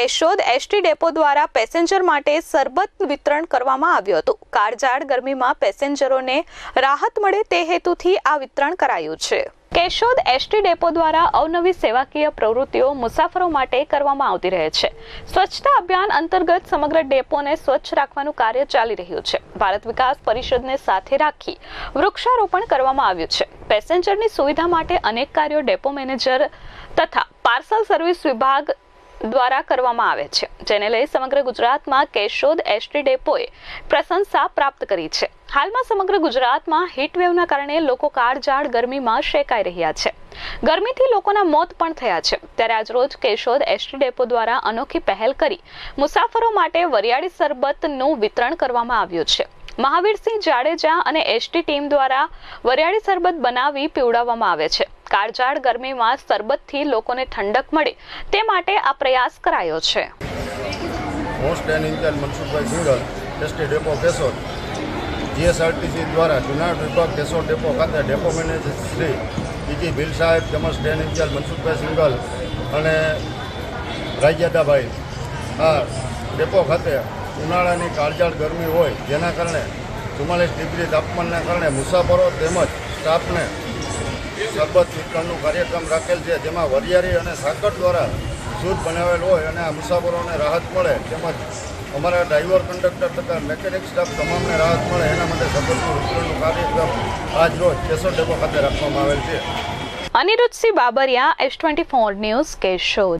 Keshod ST depot દ્વારા passenger માટે સરબત વિતરણ કરવામાં આવ્યું હતું. કાળઝાળ ગરમીમાં પેસેન્જરોને રાહત મળે તે હેતુથી આ વિતરણ કરાયું છે. કેશોદ એસટી ડેપો દ્વારા અવનવી સેવાકીય પ્રવૃત્તિઓ મુસાફરો માટે કરવામાં આવતી રહે છે. સ્વચ્છતા અભિયાન અંતર્ગત સમગ્ર ડેપોને સ્વચ્છ રાખવાનું કાર્ય ચાલી રહ્યું છે. ભારત વિકાસ પરિષદને સાથે રાખી વૃક્ષારોપણ કરવામાં આવ્યું છે. પેસેન્જરની સુવિધા માટે અનેક કાર્યો ડેપો મેનેજર તથા પાર્સલ સર્વિસ વિભાગ દ્વારા કરવામાં આવે છે, જેને લઈ સમગ્ર ગુજરાતમાં કેશોદ એસટી ડેપોએ પ્રશંસા પ્રાપ્ત કરી છે. હાલમાં સમગ્ર ગુજરાતમાં હીટવેવના કારણે લોકો કાળઝાળ ગરમીમાં શેકાઈ રહ્યા છે. ગરમીથી લોકોના મોત પણ થયા છે. ત્યારે આજરોજ કેશોદ એસટી ડેપો દ્વારા અનોખી પહેલ કરી મુસાફરો માટે વરિયાળી શરબતનું વિતરણ કરવામાં આવ્યું છે. મહાવીરસિંહ જાડેજા અને એસટી ટીમ દ્વારા વરિયાળી શરબત બનાવી પીવડાવવામાં આવે છે. કાળઝાળ ગરમીમાં શરબતથી લોકોને ઠંડક મળે તે માટે આ પ્રયાસ કરાયો છે. હું stand in charge Mansukhbhai single ST depot Keshod, GSRTC દ્વારા જુનાગઢ વિભાગ કેશોર ડેપો ખાતે depot manager Shri B G Bhil સાહેબ તેમજ સ્ટેન્ડ ઇન્ચાર્જ મનસુખભાઈ સિંગલ અને રાયજાદાભાઈ. આ ડેપો ખાતે ઉનાળાની કાળજાળ ગરમી હોય જેના કારણે ચુમ્માલીસ ડિગ્રી તાપમાનના કારણે મુસાફરો તેમજ સ્ટાફને શરબત વિતરણનું કાર્યક્રમ રાખેલ છે, જેમાં વરિયાળી અને સાકર દ્વારા શુદ્ધ બનાવેલ હોય અને આ મુસાફરોને રાહત મળે, તેમજ અમારા ડ્રાઈવર, કંડક્ટર તથા મેકેનિક સ્ટાફ તમામને રાહત મળે, એના માટે સરબતનું વિતરણનો કાર્યક્રમ આજ રોજ કેશોદ ડેપો ખાતે રાખવામાં આવેલ છે. Aniruddhsinh Babariya, S twenty four news Keshod.